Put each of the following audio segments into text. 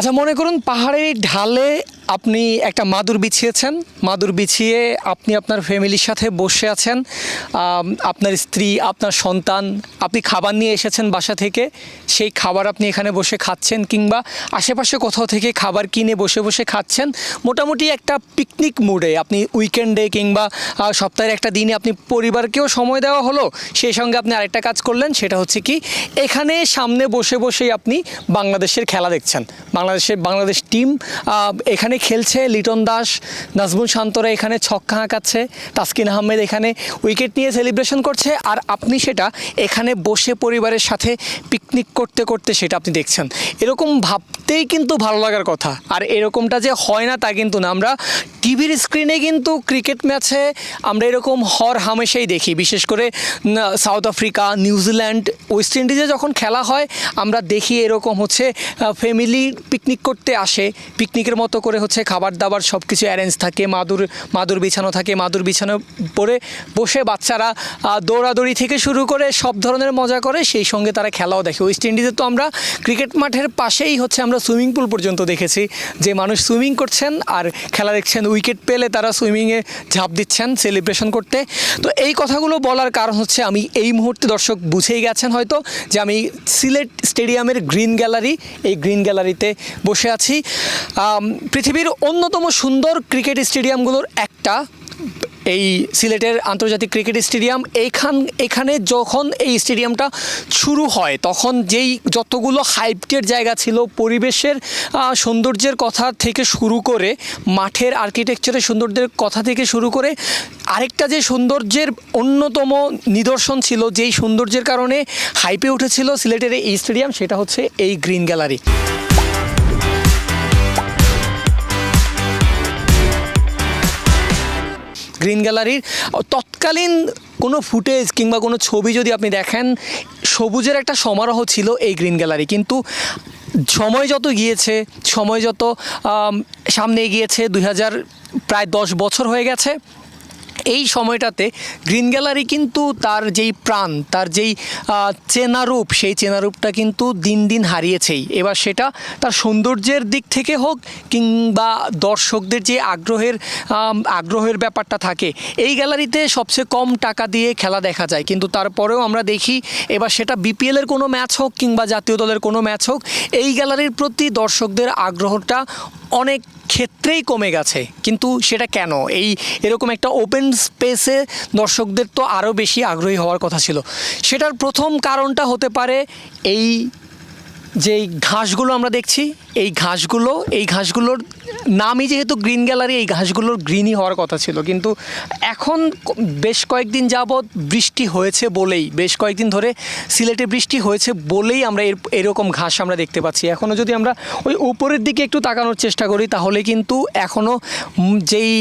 আচ্ছা মনে করুন পাহাড়ের ঢালে আপনি একটা মাদুর বিছিয়েছেন। মাদুর বিছিয়ে আপনি আপনার ফ্যামিলির সাথে বসে আছেন। আপনার স্ত্রী, আপনার সন্তান, আপনি খাবার নিয়ে এসেছেন বাসা থেকে। সেই খাবার আপনি এখানে বসে খাচ্ছেন কিংবা আশেপাশে কোথাও থেকে খাবার কিনে বসে বসে খাচ্ছেন। মোটামুটি একটা পিকনিক মুডে আপনি উইকেন্ডে কিংবা সপ্তাহের একটা দিনে আপনি পরিবারকেও সময় দেওয়া হলো। সেই সঙ্গে আপনি আরেকটা কাজ করলেন, সেটা হচ্ছে কি, এখানে সামনে বসে বসেই আপনি বাংলাদেশের খেলা দেখছেন। বাংলাদেশের, বাংলাদেশ টিম এখানে খেলছে লিটন দাস, নাজমুল শান্তরা এখানে ছক্কা হাঁকাচ্ছে, তাসকিন আহমেদ এখানে উইকেট নিয়ে সেলিব্রেশন করছে, আর আপনি সেটা এখানে বসে পরিবারের সাথে পিকনিক করতে করতে সেটা আপনি দেখছেন। এরকম ভাবতেই কিন্তু ভালো লাগার কথা, আর এরকমটা যে হয় না তা কিন্তু না। আমরা টিভির স্ক্রিনে কিন্তু ক্রিকেট ম্যাচে আমরা এরকম হর হামেশাই দেখি, বিশেষ করে south Africa New Zealand west ইন্ডিজে যখন খেলা হয়, আমরা দেখি এরকম হচ্ছে ফ্যামিলি পিকনিক করতে আসে পিকনিকের মতো করে হচ্ছে খাবার দাবার সব কিছু অ্যারেঞ্জ থাকে মাদুর মাদুর বিছানো থাকে মাদুর বিছানো পরে বসে বাচ্চারা দৌড়াদৌড়ি থেকে শুরু করে সব ধরনের মজা করে সেই সঙ্গে তারা খেলাও দেখে। ওয়েস্ট ইন্ডিজে তো আমরা ক্রিকেট মাঠের পাশেই হচ্ছে আমরা সুইমিং পুল পর্যন্ত দেখেছি যে মানুষ সুইমিং করছেন আর খেলা দেখছেন। উইকেট পেলে তারা সুইমিংয়ে ঝাঁপ দিচ্ছেন সেলিব্রেশন করতে। তো এই কথাগুলো বলার কারণ হচ্ছে আমি এই মুহূর্তে দর্শক বুঝেই গেছেন হয়তো যে আমি সিলেট স্টেডিয়ামের গ্রিন গ্যালারি এই গ্রিন গ্যালারিতে বসে আছি। আম, পৃথিবীর অন্যতম সুন্দর ক্রিকেট স্টেডিয়ামগুলোর একটা এই সিলেটের আন্তর্জাতিক ক্রিকেট স্টেডিয়াম। এইখান, এখানে যখন এই স্টেডিয়ামটা শুরু হয়, তখন যেই যতগুলো হাইপটের জায়গা ছিল, পরিবেশের সৌন্দর্যের কথা থেকে শুরু করে, মাঠের আর্কিটেকচারের সৌন্দর্যের কথা থেকে শুরু করে, আরেকটা যে সৌন্দর্যের অন্যতম নিদর্শন ছিল, যেই সৌন্দর্যের কারণে হাইপে উঠেছিল সিলেটের এই স্টেডিয়াম, সেটা হচ্ছে এই গ্রিন গ্যালারি। গ্রিন গ্যালারির তৎকালীন কোনো ফুটেজ কিংবা কোনো ছবি যদি আপনি দেখেন, সবুজের একটা সমারোহ ছিল এই গ্রিন গ্যালারি কিন্তু সময় যত গিয়েছে, সময় যত সামনে এগিয়েছে, দুই প্রায় দশ বছর হয়ে গেছে এই সময়টাতে গ্রিন গ্যালারি কিন্তু তার যেই প্রাণ, তার যেই চেনারূপ, সেই চেনা রূপটা কিন্তু দিন দিন হারিয়েছেই। এবার সেটা তার সৌন্দর্যের দিক থেকে হোক কিংবা দর্শকদের যে আগ্রহের আগ্রহের ব্যাপারটা থাকে, এই গ্যালারিতে সবচেয়ে কম টাকা দিয়ে খেলা দেখা যায়। কিন্তু তারপরেও আমরা দেখি এবার সেটা বিপিএলের কোনো ম্যাচ হোক কিংবা জাতীয় দলের কোনো ম্যাচ হোক, এই গ্যালারির প্রতি দর্শকদের আগ্রহটা অনেক ক্ষেত্রেই কমে গেছে। কিন্তু সেটা কেন? এই এরকম একটা ওপেন স্পেসে দর্শকদের তো আরও বেশি আগ্রহী হওয়ার কথা ছিল। সেটার প্রথম কারণটা হতে পারে এই যেই ঘাসগুলো আমরা দেখছি, এই ঘাসগুলো, এই ঘাসগুলোর নামই যেহেতু গ্রিন গ্যালারি, এই ঘাসগুলোর গ্রিনই হওয়ার কথা ছিল। কিন্তু এখন বেশ কয়েকদিন যাবৎ বৃষ্টি হয়েছে বলেই, বেশ কয়েকদিন ধরে সিলেটে বৃষ্টি হয়েছে বলেই আমরা এর, এরকম ঘাস আমরা দেখতে পাচ্ছি। এখনও যদি আমরা ওই উপরের দিকে একটু তাকানোর চেষ্টা করি, তাহলে কিন্তু এখনও যেই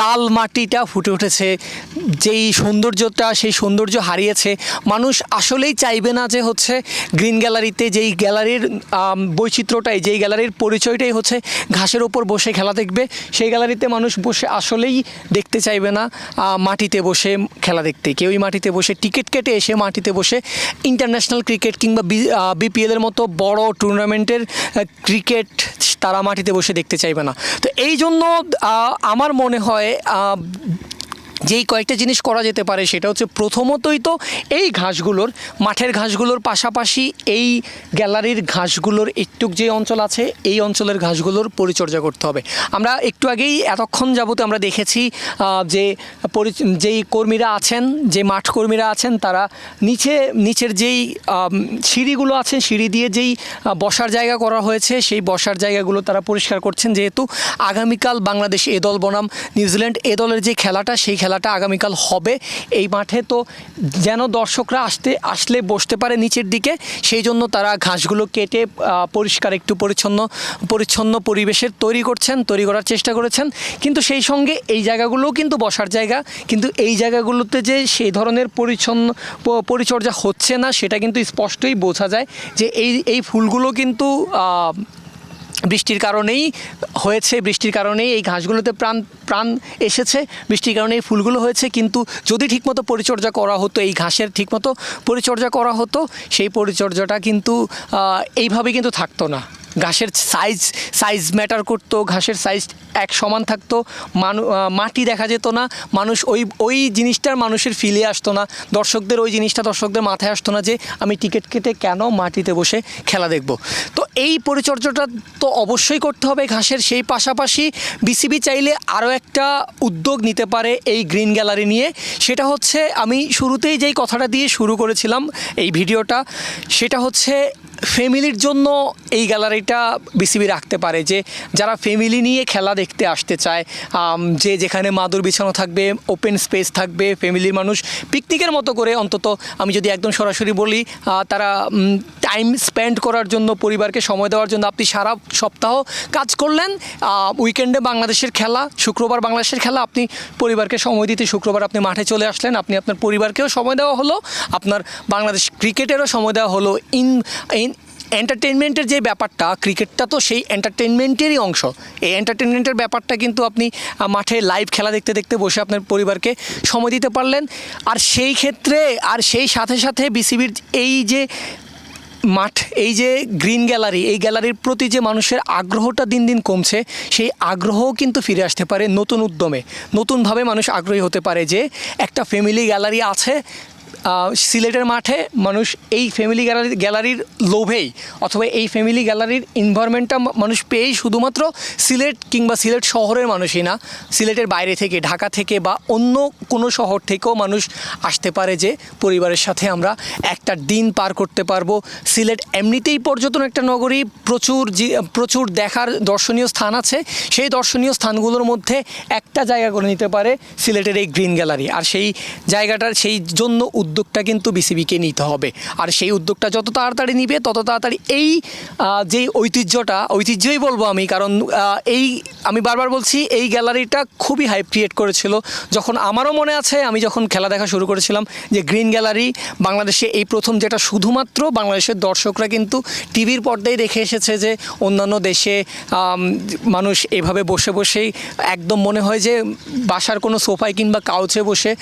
লাল মাটিটা ফুটে উঠেছে, যেই সৌন্দর্যটা, সেই সৌন্দর্য হারিয়েছে, মানুষ আসলেই চাইবে না যে হচ্ছে গ্রিন গ্যালারিতে যেই গ্যালারির আম, বৈচিত্র্যটাই যেই গ্যালারির পরিচয়টাই হচ্ছে ঘাসের ওপর বসে খেলা দেখবে সেই গ্যালারিতে মানুষ বসে আসলেই দেখতে চাইবে না মাটিতে বসে খেলা দেখতে। কেউই মাটিতে বসে টিকিট কেটে এসে মাটিতে বসে ইন্টারন্যাশনাল ক্রিকেট কিংবা বিপিএলের মতো বড় টুর্নামেন্টের ক্রিকেট তারা মাটিতে বসে দেখতে চাইবে না। তো এই জন্য আমার মনে হয় যেই কয়েকটা জিনিস করা যেতে পারে, সেটা হচ্ছে প্রথমতই তো এই ঘাসগুলোর, মাঠের ঘাসগুলোর পাশাপাশি এই গ্যালারির ঘাসগুলোর একটু যে অঞ্চল আছে, এই অঞ্চলের ঘাসগুলোর পরিচর্যা করতে হবে। আমরা একটু আগেই এতক্ষণ যাবত আমরা দেখেছি যে যেই কর্মীরা আছেন, যে মাঠ কর্মীরা আছেন, তারা নিচে, নিচের যেই সিঁড়িগুলো আছে, সিঁড়ি দিয়ে যেই বসার জায়গা করা হয়েছে, সেই বসার জায়গাগুলো তারা পরিষ্কার করছেন। যেহেতু আগামীকাল বাংলাদেশ এ দল বনাম, নিউজিল্যান্ড এ দলের যে খেলাটা, সেই খেলাটা আগামীকাল হবে। এই মাঠে তো যেন দর্শকরা আসতে, আসলে বসতে পারে নিচের দিকে, সেই জন্য তারা ঘাসগুলো কেটে পরিষ্কার একটু পরিচ্ছন্ন পরিচ্ছন্ন পরিবেশের তৈরি করছেন, তৈরি করার চেষ্টা করেছেন। কিন্তু সেই সঙ্গে এই জায়গাগুলোও কিন্তু বসার জায়গা। কিন্তু এই জায়গাগুলোতে যে সেই ধরনের পরিচ্ছন্ন পরিচর্যা হচ্ছে না, সেটা কিন্তু স্পষ্টই বোঝা যায় যে এই এই ফুলগুলো কিন্তু বৃষ্টির কারণেই হয়েছে, বৃষ্টির কারণেই এই ঘাসগুলোতে প্রাণ প্রাণ এসেছে, বৃষ্টির কারণে এই ফুলগুলো হয়েছে, কিন্তু যদি ঠিকমতো পরিচর্যা করা হতো, এই ঘাসের ঠিকমতো পরিচর্যা করা হতো, সেই পরিচর্যাটা কিন্তু এইভাবে কিন্তু থাকতো না। ঘাসের সাইজ সাইজ ম্যাটার করতো, ঘাসের সাইজ এক সমান থাকতো, মানু মাটি দেখা যেত না, মানুষ ওই ওই জিনিসটার মানুষের ফিলে আসতো না। দর্শকদের ওই জিনিসটা দর্শকদের মাথায় আসতো না যে, আমি টিকিট কেটে কেন মাটিতে বসে খেলা দেখব। তো এই পরিচর্যাটা তো অবশ্যই করতে হবে ঘাসের। সেই পাশাপাশি বিসিবি চাইলে আরও একটা উদ্যোগ নিতে পারে এই গ্রিন গ্যালারি নিয়ে। সেটা হচ্ছে, আমি শুরুতেই যেই কথাটা দিয়ে শুরু করেছিলাম এই ভিডিওটা, সেটা হচ্ছে ফ্যামিলির জন্য এই গ্যালারিটা বিসিবি রাখতে পারে যে যারা ফ্যামিলি নিয়ে খেলা দেখতে আসতে চায় যে যেখানে মাদুর বিছানো থাকবে ওপেন স্পেস থাকবে, ফ্যামিলির মানুষ পিকনিকের মতো করে অন্তত আমি যদি একদম সরাসরি বলি তারা টাইম স্পেন্ড করার জন্য, পরিবারকে সময় দেওয়ার জন্য আপনি সারা সপ্তাহ কাজ করলেন উইকেন্ডে বাংলাদেশের খেলা, শুক্রবার বাংলাদেশের খেলা, আপনি পরিবারকে সময় দিতে শুক্রবার আপনি মাঠে চলে আসলেন, আপনি আপনার পরিবারকেও সময় দেওয়া হলো, আপনার বাংলাদেশ ক্রিকেটেরও সময় দেওয়া হলো ইন ইন এন্টারটেনমেন্টের যে ব্যাপারটা ক্রিকেটটা তো সেই এন্টারটেনমেন্টেরই অংশ। এই এন্টারটেনমেন্টের ব্যাপারটা কিন্তু আপনি মাঠে লাইভ খেলা দেখতে দেখতে বসে আপনার পরিবারকে সময় দিতে পারলেন। আর সেই ক্ষেত্রে, আর সেই সাথে সাথে বিসিবির এই যে মাঠ, এই যে গ্রিন গ্যালারি এই গ্যালারির প্রতি যে মানুষের আগ্রহটা দিন দিন কমছে, সেই আগ্রহও কিন্তু ফিরে আসতে পারে নতুন উদ্যমে। নতুনভাবে মানুষ আগ্রহী হতে পারে যে একটা ফ্যামিলি গ্যালারি আছে সিলেটের মাঠে মানুষ এই ফ্যামিলি গ্যালারি গ্যালারির লোভেই অথবা এই ফ্যামিলি গ্যালারির ইনভারমেন্টটা মানুষ পেয়েই শুধুমাত্র সিলেট কিংবা সিলেট শহরের মানুষই না, সিলেটের বাইরে থেকে, ঢাকা থেকে বা অন্য কোনো শহর থেকেও মানুষ আসতে পারে যে পরিবারের সাথে আমরা একটা দিন পার করতে পারব। সিলেট এমনিতেই পর্যটন একটা নগরী, প্রচুর প্রচুর দেখার দর্শনীয় স্থান আছে। সেই দর্শনীয় স্থানগুলোর মধ্যে একটা জায়গা করে নিতে পারে সিলেটের এই গ্রিন গ্যালারি আর সেই জায়গাটার, সেই জন্য উদ্যোগটা কিন্তু বিসিবিকে নিতে হবে। আর সেই উদ্যোগটা যত তাড়াতাড়ি নিবে, তত তাড়াতাড়ি এই যেই ঐতিহ্যটা, ঐতিহ্যই বলব আমি, কারণ এই, আমি বারবার বলছি, এই গ্যালারিটা খুবই হাইপ ক্রিয়েট করেছিল। যখন আমারও মনে আছে, আমি যখন খেলা দেখা শুরু করেছিলাম যে গ্রিন গ্যালারি, বাংলাদেশে এই প্রথম যেটা শুধুমাত্র বাংলাদেশের দর্শকরা কিন্তু টিভির পর্দায় দেখে এসেছে যে অন্যান্য দেশে মানুষ এভাবে বসে বসেই একদম মনে হয় যে বাসার কোনো সোফায় কিংবা কাউচে বসে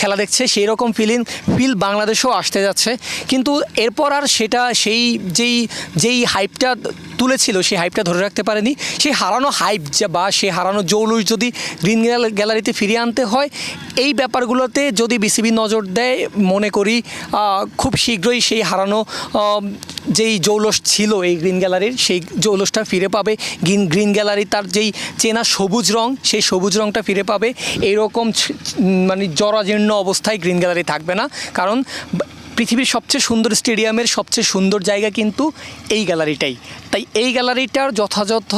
খেলা দেখছে, সেই রকম ফিলিং ফিল বাংলাদেশেও আসতে যাচ্ছে। কিন্তু এরপর আর সেটা সেই যেই যেই হাইপটা তুলেছিল, সেই হাইপটা ধরে রাখতে পারেনি। সেই হারানো হাইপ যা বা সেই হারানো জৌলুস যদি গ্রিন গ্যালারিতে ফিরিয়ে আনতে হয়, এই ব্যাপারগুলোতে যদি বিসিবি নজর দেয়, মনে করি খুব শীঘ্রই সেই হারানো যেই জৌলস ছিল এই গ্রিন গ্যালারির সেই জৌলসটা ফিরে পাবে। গ্রিন গ্রিন গ্যালারি তার যেই চেনা সবুজ রং, সেই সবুজ রংটা ফিরে পাবে। এইরকম ছ- মানে জরাজীর্ণ অবস্থায় গ্রিন গ্যালারি থাকবে না। কারণ পৃথিবীর সবচেয়ে সুন্দর স্টেডিয়ামের সবচেয়ে সুন্দর জায়গা কিন্তু এই গ্যালারিটাই। তাই এই গ্যালারিটার যথাযথ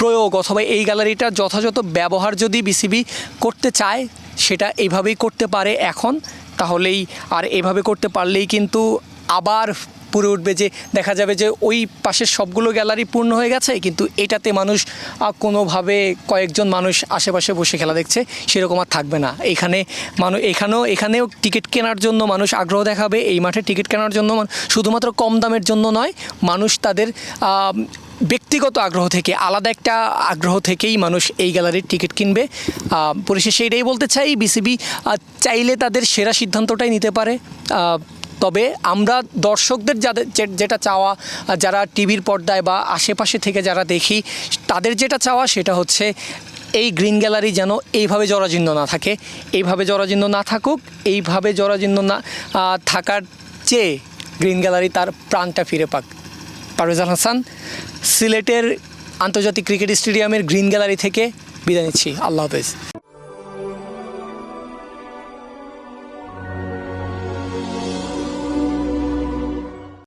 প্রয়োগ অথবা এই গ্যালারিটার যথাযথ ব্যবহার যদি বিসিবি করতে চায়, সেটা এইভাবেই করতে পারে এখন। তাহলেই আর এভাবে করতে পারলেই কিন্তু আবার পুরে উঠবে যে দেখা যাবে যে ওই পাশের সবগুলো গ্যালারি পূর্ণ হয়ে গেছে, কিন্তু এটাতে মানুষ কোনোভাবে কয়েকজন মানুষ আশেপাশে বসে খেলা দেখছে, সেরকম আর থাকবে না। এখানে মানুষ এখানেও এখানেও টিকিট কেনার জন্য মানুষ আগ্রহ দেখাবে, এই মাঠে টিকিট কেনার জন্য শুধুমাত্র কম দামের জন্য নয়, মানুষ তাদের ব্যক্তিগত আগ্রহ থেকে, আলাদা একটা আগ্রহ থেকেই মানুষ এই গ্যালারির টিকিট কিনবে। পরিশেষে এটাই বলতে চাই, বিসিবি চাইলে তাদের সেরা সিদ্ধান্তটাই নিতে পারে। তবে আমরা দর্শকদের যাদের যেটা চাওয়া, যারা টিভির পর্দায় বা আশেপাশে থেকে যারা দেখি, তাদের যেটা চাওয়া সেটা হচ্ছে এই গ্রিন গ্যালারি যেন এইভাবে জরাজীর্ণ না থাকে। এইভাবে জরাজীর্ণ না থাকুক, এইভাবে জরাজীর্ণ না থাকার চেয়ে গ্রিন গ্যালারি তার প্রাণটা ফিরে পাক। পারভেজান হাসান সিলেটের আন্তর্জাতিক ক্রিকেট স্টেডিয়ামের গ্রিন গ্যালারি থেকে বিদায় নিচ্ছি। আল্লাহ হাফেজ।